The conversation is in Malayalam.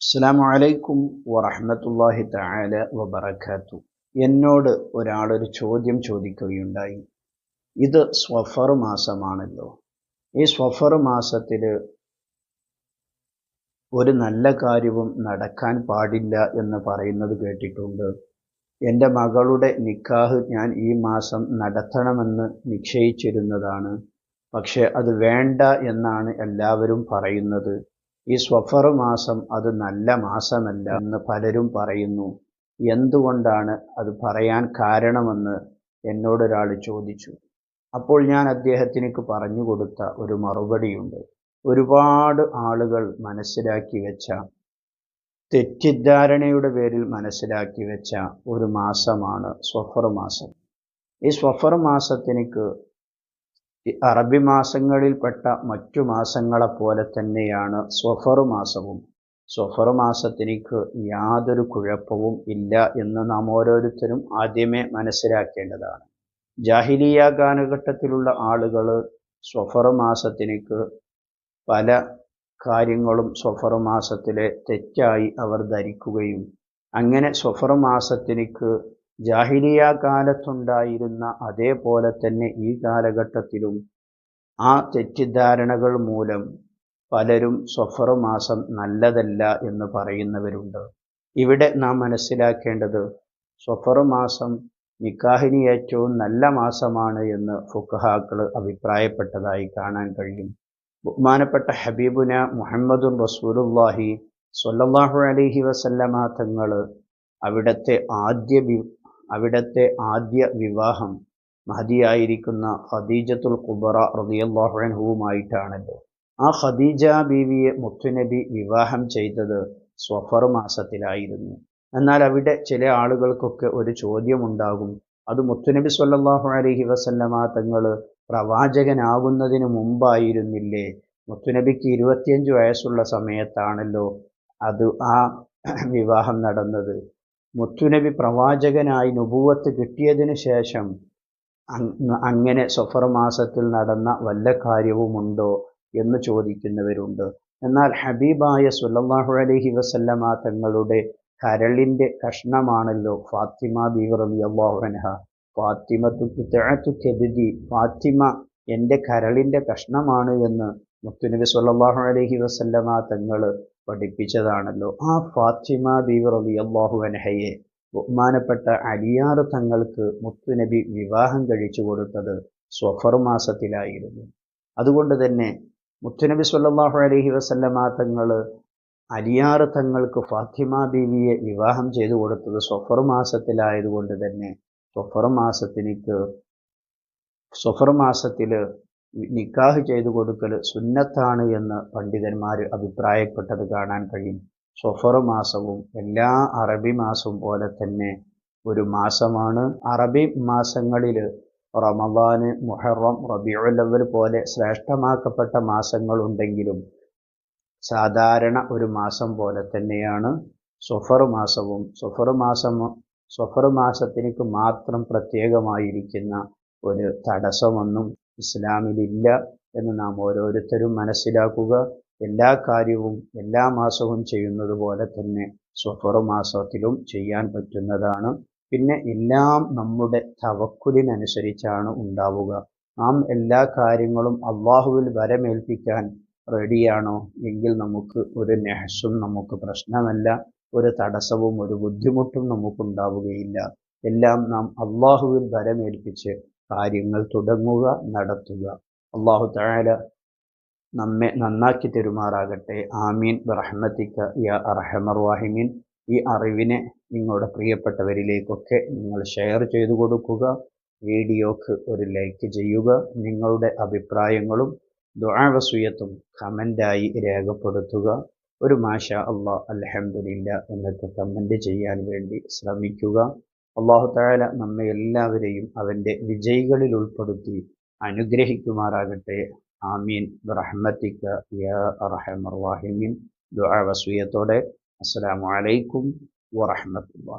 അസ്സാം വലൈക്കും വറഹമത്തല്ലാഹി താല വബറകാതു എന്നോട് ഒരാളൊരു ചോദ്യം ചോദിക്കുകയുണ്ടായി. ഇത് സ്വഫർ മാസമാണല്ലോ. ഈ സ്വഫർ മാസത്തിൽ ഒരു നല്ല കാര്യവും നടക്കാൻ പാടില്ല എന്ന് പറയുന്നത് കേട്ടിട്ടുണ്ട്. എന്റെ മകളുടെ നിക്കാഹ് ഞാൻ ഈ മാസം നടത്തണമെന്ന് നിശ്ചയിച്ചിരുന്നതാണ്. പക്ഷേ അത് വേണ്ട എന്നാണ് എല്ലാവരും പറയുന്നത്. ഈ സ്വഫർ മാസം അത് നല്ല മാസമല്ല എന്ന് പലരും പറയുന്നു. എന്തുകൊണ്ടാണ് അത് പറയാൻ കാരണമെന്ന് എന്നോടൊരാൾ ചോദിച്ചു. അപ്പോൾ ഞാൻ അദ്ദേഹത്തിനേക്ക് പറഞ്ഞു കൊടുത്ത ഒരു മറുപടിയുണ്ട്. ഒരുപാട് ആളുകൾ മനസ്സിലാക്കി വെച്ച തെറ്റിദ്ധാരണയുടെ പേരിൽ മനസ്സിലാക്കി വെച്ച ഒരു മാസമാണ് സ്വഫർ മാസം. ഈ സ്വഫർ മാസത്തിനക്ക് അറബി മാസങ്ങളിൽപ്പെട്ട മറ്റു മാസങ്ങളെപ്പോലെ തന്നെയാണ് സ്വഫർ മാസവും. സ്വഫർ മാസത്തിനിക്ക് യാതൊരു കുഴപ്പവും ഇല്ല എന്ന് നാം ഓരോരുത്തരും ആദ്യമേ മനസ്സിലാക്കേണ്ടതാണ്. ജാഹിലിയ കാലഘട്ടത്തിലുള്ള ആളുകൾ സ്വഫർ മാസത്തിനിക്ക് പല കാര്യങ്ങളും സ്വഫർ മാസത്തിലെ തെറ്റായി അവർ ധരിക്കുകയും അങ്ങനെ സ്വഫർ മാസത്തിനിക്ക് ജാഹിലിയ കാലത്തുണ്ടായിരുന്ന അതേപോലെ തന്നെ ഈ കാലഘട്ടത്തിലും ആ തെറ്റിദ്ധാരണകൾ മൂലം പലരും സ്വഫർ മാസം നല്ലതല്ല എന്ന് പറയുന്നവരുണ്ട്. ഇവിടെ നാം മനസ്സിലാക്കേണ്ടത് സ്വഫർ മാസം നിക്കാഹിനി ഏറ്റവും നല്ല മാസമാണ് എന്ന് ഫുഖഹാക്കൾ അഭിപ്രായപ്പെട്ടതായി കാണാൻ കഴിയും. ബഹുമാനപ്പെട്ട ഹബീബുന മുഹമ്മദുൻ റസൂലുല്ലാഹി സൊല്ലാഹു അലൈഹി വസല്ലമ തങ്ങൾ അവിടുത്തെ ആദ്യ അവിടുത്തെ ആദ്യ വിവാഹം മഹതിയായിരിക്കുന്ന ഖദീജത്തുൽ കുബറ റതിയല്ലാഹുഅൻഹുവുമായിട്ടാണല്ലോ ആ ഖദീജ ബീവിയെ മുത്തുനബി വിവാഹം ചെയ്തത് സ്വഫർ മാസത്തിലായിരുന്നു. എന്നാൽ അവിടെ ചില ആളുകൾക്കൊക്കെ ഒരു ചോദ്യമുണ്ടാകും. അത് മുത്തുനബി സല്ലാഹു അലഹി വസല്ലമ തങ്ങൾ പ്രവാചകനാകുന്നതിന് മുമ്പായിരുന്നില്ലേ? മുത്തുനബിക്ക് ഇരുപത്തിയഞ്ച് വയസ്സുള്ള സമയത്താണല്ലോ അത് ആ വിവാഹം നടന്നത്. മുത്തുനബി പ്രവാചകനായി നുപൂവത്ത് കിട്ടിയതിനു ശേഷം അങ്ങനെ സഫർ മാസത്തിൽ നടന്ന വല്ല കാര്യവുമുണ്ടോ എന്ന് ചോദിക്കുന്നവരുണ്ട്. എന്നാൽ ഹബീബായ സുല്ലാഹു അലഹി വസല്ലമ തങ്ങളുടെ കരളിന്റെ കഷ്ണമാണല്ലോ ഫാത്തിമ ബീവർ അലി അള്ളാഹുനഹ ഫാത്തിമ കെബിദി ഫാത്തിമ എന്റെ കരളിന്റെ കഷ്ണമാണ് എന്ന് മുത്തുനബി സുല്ലാഹു അലഹി വസല്ലമ തങ്ങൾ പഠിപ്പിച്ചതാണല്ലോ. ആ ഫാത്തിമ ബീവർ അലി അള്ളാഹു അനഹയെ ബഹുമാനപ്പെട്ട അലിയാർ തങ്ങൾക്ക് മുത്തുനബി വിവാഹം കഴിച്ചു കൊടുത്തത് സ്വഫർ മാസത്തിലായിരുന്നു. അതുകൊണ്ട് തന്നെ മുത്തുനബി സല്ലാഹു അലഹി വസല്ലമാ തങ്ങൾ അലിയാർ തങ്ങൾക്ക് ഫാത്തിമ ബീവിയെ വിവാഹം ചെയ്തു കൊടുത്തത് സ്വഫർ മാസത്തിലായതുകൊണ്ട് തന്നെ സ്വഫർ മാസത്തിനിക്ക് സ്വഫർ മാസത്തിൽ നിക്കാഹ് ചെയ്തു കൊടുക്കൽ സുന്നത്താണ് എന്ന് പണ്ഡിതന്മാർ അഭിപ്രായപ്പെട്ടത് കാണാൻ കഴിയും. സൊഫർ മാസവും എല്ലാ അറബി മാസവും പോലെ തന്നെ ഒരു മാസമാണ്. അറബി മാസങ്ങളിൽ റമദാന് മുഹറം റബിയുലവൽ പോലെ ശ്രേഷ്ഠമാക്കപ്പെട്ട മാസങ്ങളുണ്ടെങ്കിലും സാധാരണ ഒരു മാസം പോലെ തന്നെയാണ് സൊഫർ മാസവും. സൊഫർ മാസം സൊഫർ മാസത്തിനേക്ക് മാത്രം പ്രത്യേകമായിരിക്കുന്ന ഒരു തടസ്സമൊന്നും ഇസ്ലാമിലില്ല എന്ന് നാം ഓരോരുത്തരും മനസ്സിലാക്കുക എല്ലാ കാര്യവും എല്ലാ മാസവും ചെയ്യുന്നത് പോലെ തന്നെ സ്വഫർ മാസത്തിലും ചെയ്യാൻ പറ്റുന്നതാണ്. പിന്നെ എല്ലാം നമ്മുടെ തവക്കുലിനനുസരിച്ചാണ് ഉണ്ടാവുക. നാം എല്ലാ കാര്യങ്ങളും അള്ളാഹുവിൽ വരമേൽപ്പിക്കാൻ റെഡിയാണോ? എങ്കിൽ നമുക്ക് ഒരു നെഹസും നമുക്ക് പ്രശ്നമല്ല ഒരു തടസ്സവും ഒരു ബുദ്ധിമുട്ടും നമുക്കുണ്ടാവുകയില്ല. എല്ലാം നാം അള്ളാഹുവിൽ വരമേൽപ്പിച്ച് കാര്യങ്ങൾ തുടങ്ങുക നടത്തുക. അള്ളാഹു താര നമ്മെ നന്നാക്കി തെരുമാറാകട്ടെ. ആമീൻ. റഹ്മത്തിക്ക യാ അർഹമർ ഈ അറിവിനെ നിങ്ങളുടെ പ്രിയപ്പെട്ടവരിലേക്കൊക്കെ നിങ്ങൾ ഷെയർ ചെയ്തു കൊടുക്കുക. വീഡിയോക്ക് ഒരു ലൈക്ക് ചെയ്യുക. നിങ്ങളുടെ അഭിപ്രായങ്ങളും ദുആവസുയത്തും കമന്റായി രേഖപ്പെടുത്തുക. ഒരു മാഷ അള്ളാഹ് അലഹമില്ല എന്നൊക്കെ കമന്റ് ചെയ്യാൻ വേണ്ടി ശ്രമിക്കുക. അള്ളാഹു താല നമ്മെ എല്ലാവരെയും അവന്റെ വിജയികളിൽ ഉൾപ്പെടുത്തി അനുഗ്രഹിക്കുമാറാകട്ടെ. ആമീൻ. റഹ്മത്തിക്ക യാ റഹമർ വാഹിമീൻ ദുആവസുയത്തോടെ അസ്സലാമു അലൈക്കും വറഹമത്തുള്ള